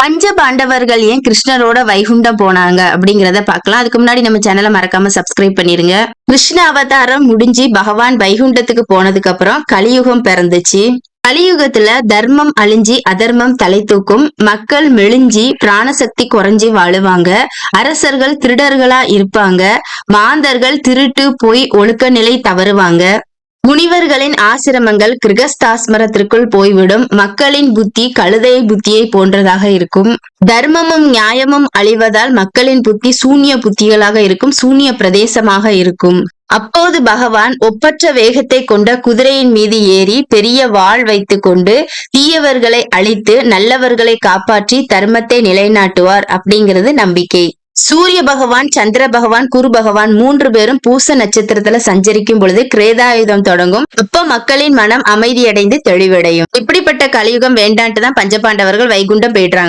பஞ்ச பாண்டவர்கள் ஏன் கிருஷ்ணரோட வைகுண்டம் போனாங்க அப்படிங்கறத பார்க்கலாம். அதுக்கு முன்னாடி நம்ம சேனலை மறக்காம சப்ஸ்கிரைப் பண்ணிருங்க. கிருஷ்ண அவதாரம் முடிஞ்சு பகவான் வைகுண்டத்துக்கு போனதுக்கு அப்புறம் கலியுகம் பிறந்துச்சு. கலியுகத்துல தர்மம் அழிஞ்சி அதர்மம் தலை தூக்கும். மக்கள் மெலிஞ்சி பிராணசக்தி குறைஞ்சி வாழுவாங்க. அரசர்கள் திருடர்களா இருப்பாங்க. மாந்தர்கள் திருட்டு போய் ஒழுக்க நிலை தவறுவாங்க. முனிவர்களின் ஆசிரமங்கள் கிரகஸ்தாஸ்மரத்திற்குள் போய்விடும். மக்களின் புத்தி கழுதை புத்தியை போன்றதாக இருக்கும். தர்மமும் நியாயமும் அழிவதால் மக்களின் புத்தி சூன்ய புத்திகளாக இருக்கும் சூன்ய பிரதேசமாக இருக்கும். அப்போது பகவான் ஒப்பற்ற வேகத்தை கொண்ட குதிரையின் மீது ஏறி பெரிய வாள் வைத்து கொண்டு தீயவர்களை அழித்து நல்லவர்களை காப்பாற்றி தர்மத்தை நிலைநாட்டுவார் அப்படிங்கிறது நம்பிக்கை. சூரிய பகவான் சந்திர பகவான் குரு பகவான் மூன்று பேரும் பூச நட்சத்திரத்துல சஞ்சரிக்கும் பொழுது கிரேதாயுதம் தொடங்கும். அப்ப மக்களின் மனம் அமைதியடைந்து தெளிவடையும். இப்படிப்பட்ட கலியுகம் வேண்டான்ட்டு தான் பஞ்சபாண்டவர்கள் வைகுண்டம் போயிடுறாங்க.